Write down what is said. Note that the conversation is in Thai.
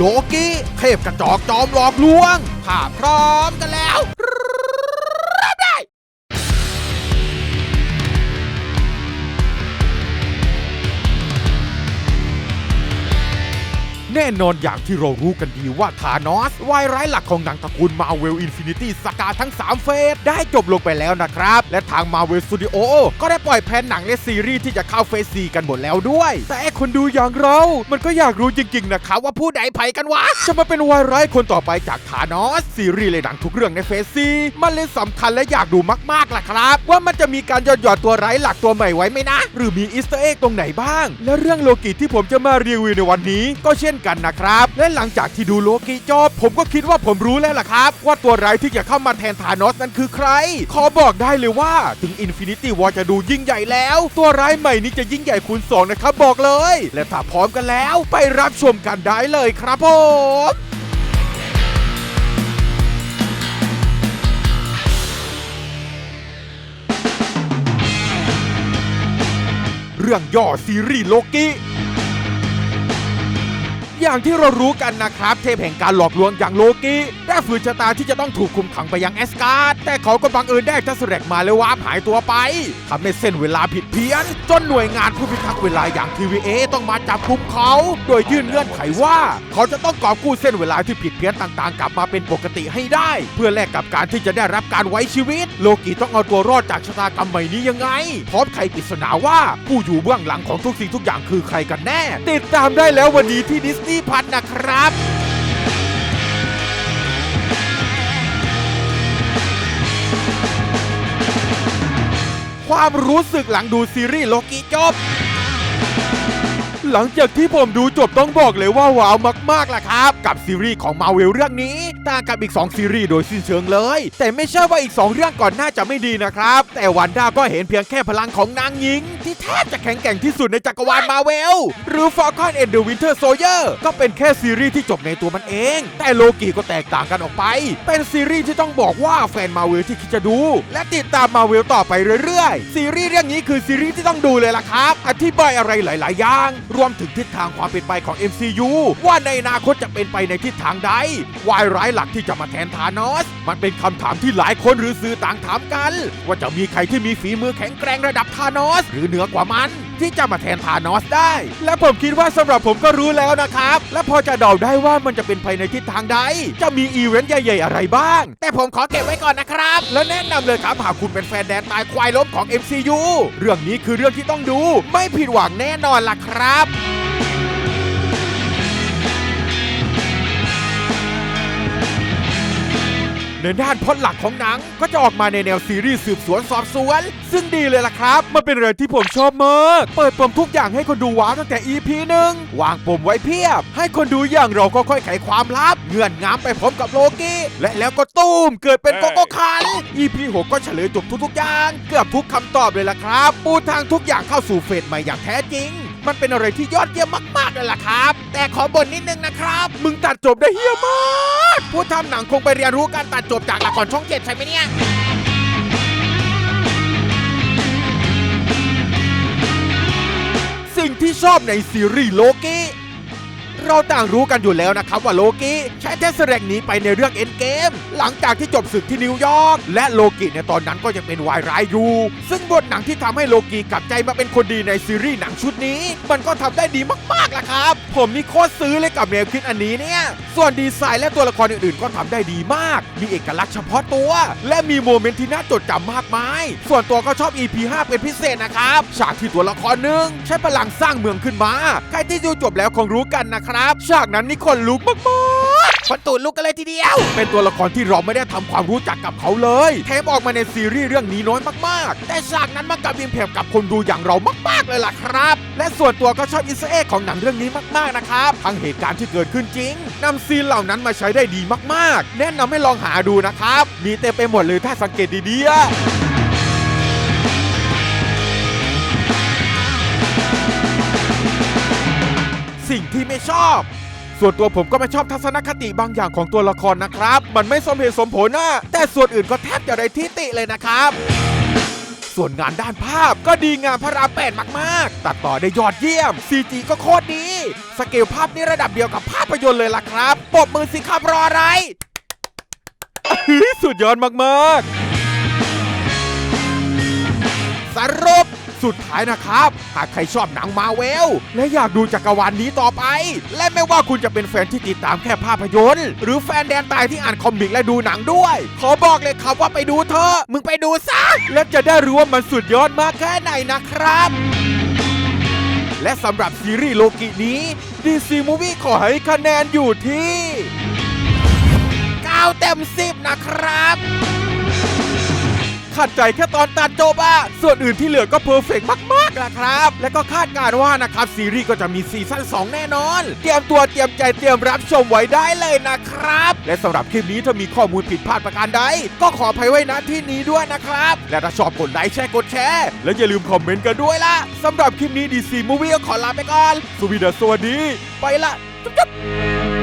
โลกิเทพกระจอกจอมหลอกลวงถ้าพร้อมกันแล้ว แน่นอนอย่างที่เรารู้กันดีว่าธานอสวายร้ายหลักของหนังตระกูลมาเวลอินฟินิตี้สกาทั้ง 3 เฟส ได้จบลงไปแล้วนะครับ และทางมาเวลสตูดิโอก็ได้ปล่อยแผนหนังและซีรีส์ที่จะเข้าเฟส4กันหมดแล้วด้วย แต่ไอคนดูอย่างเรา มันก็อยากรู้จริงๆนะครับว่าผู้ใดไผ่กันวะ จะมาเป็นวายร้ายคนต่อไปจากธานอสซีรีส์เลยหนังทุกเรื่องในเฟส4มันเลยสำคัญและอยากดูมากๆล่ะครับ ว่ามันจะมีการยอดหยอดตัวร้ายหลักตัวใหม่ไว้ไหมนะ หรือมีอีสเตอร์เอ็กตรงไหนบ้าง และเรื่องโลกิที่ผมจะมารีวิวในวันนี้ ก็เช่นกันนะครับ และหลังจากที่ดูโลกิจบ ผมก็คิดว่าผมรู้แล้วล่ะครับ ว่าตัวร้ายที่จะเข้ามาแทนธานอสนั้นคือใคร ขอบอกได้เลยว่าถึง Infinity War จะดูยิ่งใหญ่แล้ว ตัวร้ายใหม่นี้จะยิ่งใหญ่คูณสองนะครับบอกเลย และถ้าพร้อมกันแล้วไปรับชมกันได้เลยครับผมเรื่องย่อซีรีส์โลกิ อย่างที่เรารู้กันนะครับ เทพแห่งการหลอกลวงอย่างโลกิได้ฝืนชะตาที่จะต้องถูกคุมขังไปยังแอสการ์ดแต่เขาก็บังเอิญได้ทัสแรกมาแล้ววาหายตัวไปทำให้เส้นเวลาผิดเพี้ยน จนหน่วยงานผู้พิทักษ์เวลาอย่าง TVA ต้องมาจับกุมเขา โดยยื่นเงื่อนไขว่า เขาจะต้องกอบกู้เส้นเวลาที่ผิดเพี้ยนต่างๆ กลับมาเป็นปกติให้ได้ เพื่อแลกกับการที่จะได้รับการไว้ชีวิต โลกิต้องเอาตัวรอดจากชะตากรรมใหม่นี้ยังไงพร้อมไขปริศนาว่าผู้อยู่เบื้องหลังของทุกสิ่งทุกอย่างคือใครกันแน่ ติดตามได้แล้ววันนี้ที่ดิสนีพันนะครับความรู้สึกหลังดูซีรีส์โลกิจบ หลังจากที่ผมดูจบต้องบอกเลยว่าว้าวมากๆล่ะครับ กับซีรีส์ของมาเวลเรื่องนี้ต่างกับอีก 2 ซีรีส์โดยสิ้นเชิงเลย แต่ไม่ใช่ว่าอีก 2 เรื่องก่อนหน้าจะไม่ดีนะครับ แต่วันด้าก็เห็นเพียงแค่พลังของนางหญิง ที่แทบจะแข็งแกร่งที่สุดในจักรวาลมาเวล หรือ Falcon and the Winter Soldier ก็เป็นแค่ซีรีส์ที่จบในตัวมันเอง แต่โลกิก็แตกต่างกันออกไป เป็นซีรีส์ที่ต้องบอกว่าแฟนมาเวลที่คิดจะดู และติดตามมาเวลต่อไปเรื่อยๆ ซีรีส์เรื่องนี้คือซีรีส์ที่ต้องดูเลยล่ะครับ อธิบายอะไรหลาย ๆ อย่าง รวมถึงทิศทางความเป็นไปของ MCU ว่าในอนาคตจะเป็นไปในทิศทางใดวายร้ายหลักที่จะมาแทนธานอส มันเป็นคำถามที่หลายคนหรือสื่อต่างถามกัน ว่าจะมีใครที่มีฝีมือแข็งแกร่งระดับธานอส หรือเหนือกว่ามัน ที่จะมาแทนธานอสได้ และผมคิดว่าสำหรับผมก็รู้แล้วนะครับ และพอจะเดาได้ว่ามันจะเป็นไปในทิศทางใด จะมีอีเวนต์ใหญ่ๆอะไรบ้าง แต่ผมขอเก็บไว้ก่อนนะครับ และแนะนำเลยครับหากคุณเป็นแฟนแดนตายควายล้มของ MCU เรื่องนี้คือเรื่องที่ต้องดู ไม่ผิดหวังแน่นอนล่ะครับ ในด้านพล็อตหลักของหนังก็จะออกมาในแนวซีรีส์สืบสวนสอบสวน ซึ่งดีเลยล่ะครับ มันเป็นอะไรที่ผมชอบมาก เปิดปมทุกอย่างให้คนดูว้าวตั้งแต่ EP หนึ่งวางปมไว้เพียบ ให้คนดูอย่างเราก็ค่อยไขความลับ เงื่อนงามไปพร้อมกับโลกีและแล้วก็ตูมเกิดเป็นโกโก้คัน EP 6ก็เฉลยจบทุกๆอย่าง เกือบทุกคำตอบเลยล่ะครับ ปูทางทุกอย่างเข้าสู่เฟสใหม่อย่างแท้จริง มันเป็นอะไรที่ยอดเยี่ยมมากๆเลยล่ะครับ แต่ขอบ่นนิดนึงนะครับ มึงตัดจบได้เฮี้ยมาก ผู้ทำหนังคงไปเรียนรู้การตัดจบจากละครช่องเจ็ดใช่ไหมเนี่ย สิ่งที่ชอบในซีรีส์โลกิ เราต่างรู้กันอยู่แล้วนะครับว่าโลกิใช้เทสแรกหนีไปในเรื่องเอ็นเกมหลังจากที่จบศึกที่นิวยอร์กและโลกิในตอนนั้นก็ยังเป็นวายร้ายอยู่ซึ่งบทหนังที่ทำให้โลกิกลับใจมาเป็นคนดีในซีรีส์หนังชุดนี้ มันก็ทำได้ดีมากๆล่ะครับ ผมนี่โคตรซื้อเลยกับแนวคิดอันนี้เนี่ย ส่วนดีไซน์และตัวละครอื่นๆ ก็ทำได้ดีมาก มีเอกลักษณ์เฉพาะตัว และมีโมเมนต์ที่น่าจดจำมากมาย ส่วนตัวก็ชอบ EP 5 เป็นพิเศษนะครับฉากที่ตัวละครหนึ่งใช้พลังสร้างเมืองขึ้นมา ใครที่ดูจบแล้วคงรู้กันนะครับฉากนั้นนี่คนลุกมากๆคนตูดลุกกันเลยทีเดียว เป็นตัวละครที่เราไม่ได้ทำความรู้จักกับเขาเลยแถมออกมาในซีรีส์เรื่องนี้น้อยมากๆ แต่ฉากนั้นมันกับอิมแพคกับคนดูอย่างเรามากๆเลยล่ะครับ และส่วนตัวก็ชอบอิสเอ็กของหนังเรื่องนี้มากๆนะครับทั้งเหตุการณ์ที่เกิดขึ้นจริงนำซีนเหล่านั้นมาใช้ได้ดีมากๆ แนะนำให้ลองหาดูนะครับ มีเต็มไปหมดเลยถ้าสังเกตดีๆ สิ่งที่ไม่ชอบ ส่วนตัวผมก็ไม่ชอบทัศนคติบางอย่างของตัวละครนะครับ มันไม่สมเหตุสมผลนะแต่ส่วนอื่นก็แทบจะได้ที่ติเลยนะครับ ส่วนงานด้านภาพก็ดีงามพระรามแปดมาก ๆ ตัดต่อได้ยอดเยี่ยม CG ก็โคตรดี สเกลภาพนี่ระดับเดียวกับภาพยนตร์เลยล่ะครับปรบมือสิครับรออะไร สุดยอดมากๆ สรุป สุดท้ายนะครับ หากใครชอบหนังมาเวล และอยากดูจักรวาลนนี้ต่อไป และไม่ว่าคุณจะเป็นแฟนที่ติดตามแค่ภาพยนตร์ หรือแฟนแดนตายที่อ่านคอมิกและดูหนังด้วย ขอบอกเลยครับว่าไปดูเถอะมึงไปดูซะและจะได้รู้ว่ามันสุดยอดมากแค่ไหนนะครับและสำหรับซีรีส์โลกินี้ DC Movie ขอให้คะแนนอยู่ที่ 9 เต็ม 10 นะครับ ขัดใจแค่ตอนตัดจบอะส่วนอื่นที่เหลือก็เพอร์เฟกมากๆนะครับ และก็คาดการ์ว่านะครับซีรีส์ก็จะมีซีซั่น2 แน่นอน เตรียมตัวเตรียมใจเตรียมรับชมไว้ได้เลยนะครับ และสำหรับคลิปนี้ถ้ามีข้อมูลผิดพลาดประการใด ก็ขออภัยไว้ณที่นี้ด้วยนะครับ และถ้าชอบกดไลค์แชร์กดแชร์ และอย่าลืมคอมเมนต์กันด้วยล่ะสำหรับคลิปนี้ดีซีมูวี่ก็ขอลาไปก่อนสวีดัสสวัสดี ไปละจุ๊บ